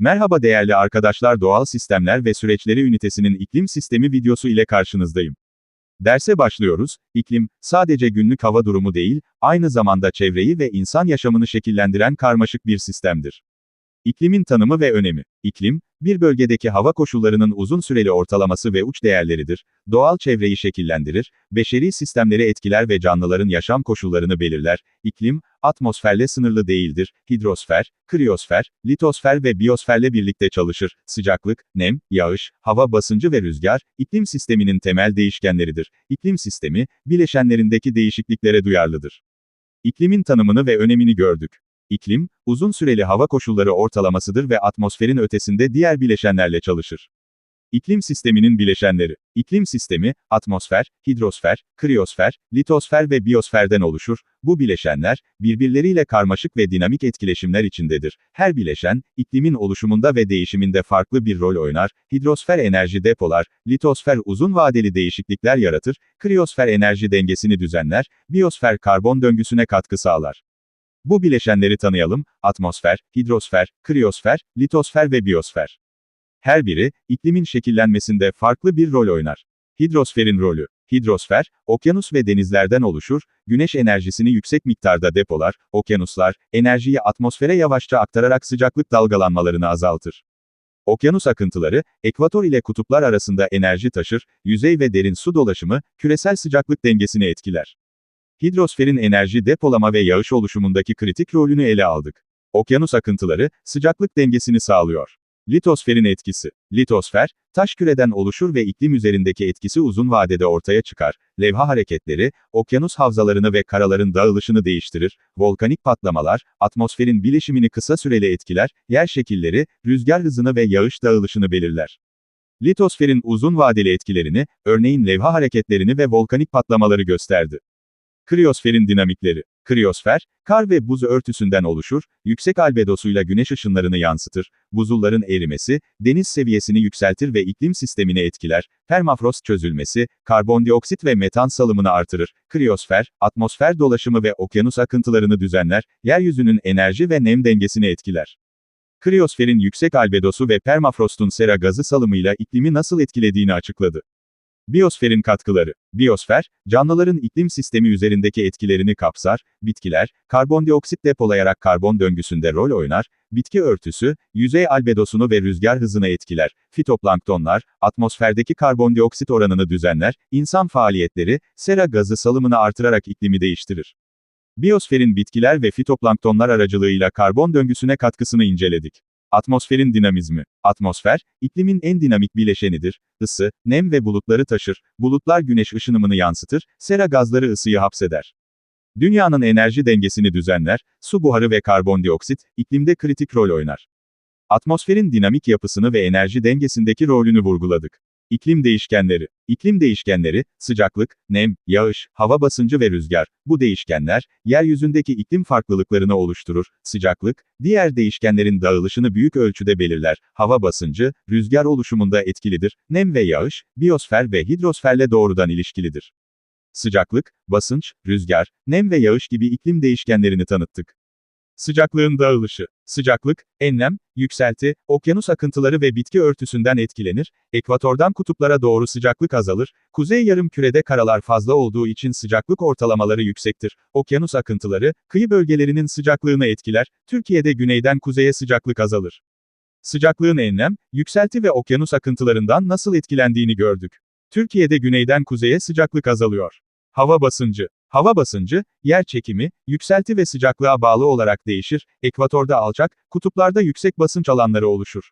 Merhaba değerli arkadaşlar Doğal Sistemler ve Süreçleri Ünitesinin iklim sistemi videosu ile karşınızdayım. Derse başlıyoruz. İklim, sadece günlük hava durumu değil, aynı zamanda çevreyi ve insan yaşamını şekillendiren karmaşık bir sistemdir. İklimin tanımı ve önemi. İklim, bir bölgedeki hava koşullarının uzun süreli ortalaması ve uç değerleridir. Doğal çevreyi şekillendirir, beşeri sistemleri etkiler ve canlıların yaşam koşullarını belirler. İklim, atmosferle sınırlı değildir. Hidrosfer, kriyosfer, litosfer ve biyosferle birlikte çalışır. Sıcaklık, nem, yağış, hava basıncı ve rüzgar, iklim sisteminin temel değişkenleridir. İklim sistemi, bileşenlerindeki değişikliklere duyarlıdır. İklimin tanımını ve önemini gördük. İklim, uzun süreli hava koşulları ortalamasıdır ve atmosferin ötesinde diğer bileşenlerle çalışır. İklim sisteminin bileşenleri. İklim sistemi, atmosfer, hidrosfer, kriyosfer, litosfer ve biyosferden oluşur. Bu bileşenler, birbirleriyle karmaşık ve dinamik etkileşimler içindedir. Her bileşen, iklimin oluşumunda ve değişiminde farklı bir rol oynar. Hidrosfer enerji depolar, litosfer uzun vadeli değişiklikler yaratır, kriyosfer enerji dengesini düzenler, biyosfer karbon döngüsüne katkı sağlar. Bu bileşenleri tanıyalım, atmosfer, hidrosfer, kriyosfer, litosfer ve biyosfer. Her biri, iklimin şekillenmesinde farklı bir rol oynar. Hidrosferin rolü. Hidrosfer, okyanus ve denizlerden oluşur, güneş enerjisini yüksek miktarda depolar, okyanuslar, enerjiyi atmosfere yavaşça aktararak sıcaklık dalgalanmalarını azaltır. Okyanus akıntıları, ekvator ile kutuplar arasında enerji taşır, yüzey ve derin su dolaşımı, küresel sıcaklık dengesini etkiler. Hidrosferin enerji depolama ve yağış oluşumundaki kritik rolünü ele aldık. Okyanus akıntıları, sıcaklık dengesini sağlıyor. Litosferin etkisi. Litosfer, taş küreden oluşur ve iklim üzerindeki etkisi uzun vadede ortaya çıkar. Levha hareketleri, okyanus havzalarını ve karaların dağılışını değiştirir. Volkanik patlamalar, atmosferin bileşimini kısa süreli etkiler, yer şekilleri, rüzgar hızını ve yağış dağılışını belirler. Litosferin uzun vadeli etkilerini, örneğin levha hareketlerini ve volkanik patlamaları gösterdi. Kriyosferin dinamikleri. Kriyosfer, kar ve buz örtüsünden oluşur, yüksek albedosuyla güneş ışınlarını yansıtır, buzulların erimesi, deniz seviyesini yükseltir ve iklim sistemini etkiler, permafrost çözülmesi, karbondioksit ve metan salımını artırır, kriyosfer, atmosfer dolaşımı ve okyanus akıntılarını düzenler, yeryüzünün enerji ve nem dengesini etkiler. Kriyosferin yüksek albedosu ve permafrostun sera gazı salımıyla iklimi nasıl etkilediğini açıkladı. Biyosferin katkıları. Biyosfer, canlıların iklim sistemi üzerindeki etkilerini kapsar, bitkiler, karbondioksit depolayarak karbon döngüsünde rol oynar, bitki örtüsü, yüzey albedosunu ve rüzgar hızını etkiler, fitoplanktonlar, atmosferdeki karbondioksit oranını düzenler, insan faaliyetleri, sera gazı salımını artırarak iklimi değiştirir. Biyosferin bitkiler ve fitoplanktonlar aracılığıyla karbon döngüsüne katkısını inceledik. Atmosferin dinamizmi. Atmosfer, iklimin en dinamik bileşenidir. Isı, nem ve bulutları taşır. Bulutlar güneş ışınımını yansıtır, sera gazları ısıyı hapseder. Dünyanın enerji dengesini düzenler, su buharı ve karbondioksit, iklimde kritik rol oynar. Atmosferin dinamik yapısını ve enerji dengesindeki rolünü vurguladık. İklim değişkenleri. İklim değişkenleri, sıcaklık, nem, yağış, hava basıncı ve rüzgar. Bu değişkenler, yeryüzündeki iklim farklılıklarını oluşturur. Sıcaklık, diğer değişkenlerin dağılışını büyük ölçüde belirler. Hava basıncı, rüzgar oluşumunda etkilidir. Nem ve yağış, biyosfer ve hidrosferle doğrudan ilişkilidir. Sıcaklık, basınç, rüzgar, nem ve yağış gibi iklim değişkenlerini tanıttık. Sıcaklığın dağılışı. Sıcaklık, enlem, yükselti, okyanus akıntıları ve bitki örtüsünden etkilenir, ekvatordan kutuplara doğru sıcaklık azalır, kuzey yarım kürede karalar fazla olduğu için sıcaklık ortalamaları yüksektir, okyanus akıntıları, kıyı bölgelerinin sıcaklığını etkiler, Türkiye'de güneyden kuzeye sıcaklık azalır. Sıcaklığın enlem, yükselti ve okyanus akıntılarından nasıl etkilendiğini gördük. Türkiye'de güneyden kuzeye sıcaklık azalıyor. Hava basıncı. Hava basıncı, yer çekimi, yükselti ve sıcaklığa bağlı olarak değişir, ekvatorda alçak, kutuplarda yüksek basınç alanları oluşur.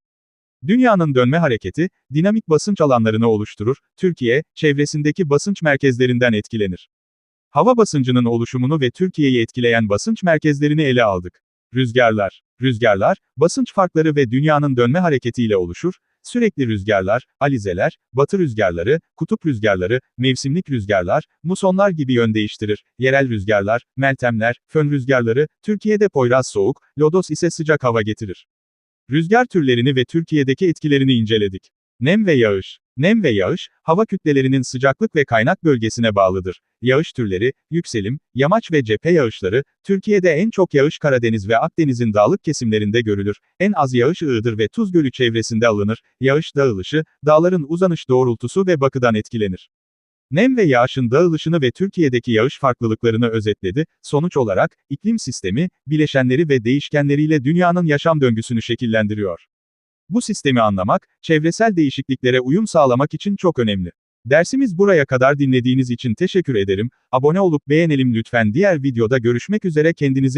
Dünyanın dönme hareketi, dinamik basınç alanlarını oluşturur, Türkiye, çevresindeki basınç merkezlerinden etkilenir. Hava basıncının oluşumunu ve Türkiye'yi etkileyen basınç merkezlerini ele aldık. Rüzgarlar. Rüzgarlar, basınç farkları ve dünyanın dönme hareketiyle oluşur, Sürekli rüzgarlar, alizeler, batı rüzgarları, kutup rüzgarları, mevsimlik rüzgarlar, musonlar gibi yön değiştirir. Yerel rüzgarlar, meltemler, fön rüzgarları, Türkiye'de Poyraz soğuk, Lodos ise sıcak hava getirir. Rüzgar türlerini ve Türkiye'deki etkilerini inceledik. Nem ve yağış. Nem ve yağış, hava kütlelerinin sıcaklık ve kaynak bölgesine bağlıdır. Yağış türleri, yükselim, yamaç ve cephe yağışları, Türkiye'de en çok yağış Karadeniz ve Akdeniz'in dağlık kesimlerinde görülür. En az yağış Iğdır ve Tuz Gölü çevresinde alınır. Yağış dağılışı, dağların uzanış doğrultusu ve bakıdan etkilenir. Nem ve yağışın dağılışını ve Türkiye'deki yağış farklılıklarını özetledi. Sonuç olarak, iklim sistemi, bileşenleri ve değişkenleriyle dünyanın yaşam döngüsünü şekillendiriyor. Bu sistemi anlamak, çevresel değişikliklere uyum sağlamak için çok önemli. Dersimiz buraya kadar dinlediğiniz için teşekkür ederim. Abone olup beğenelim lütfen. Diğer videoda görüşmek üzere kendinize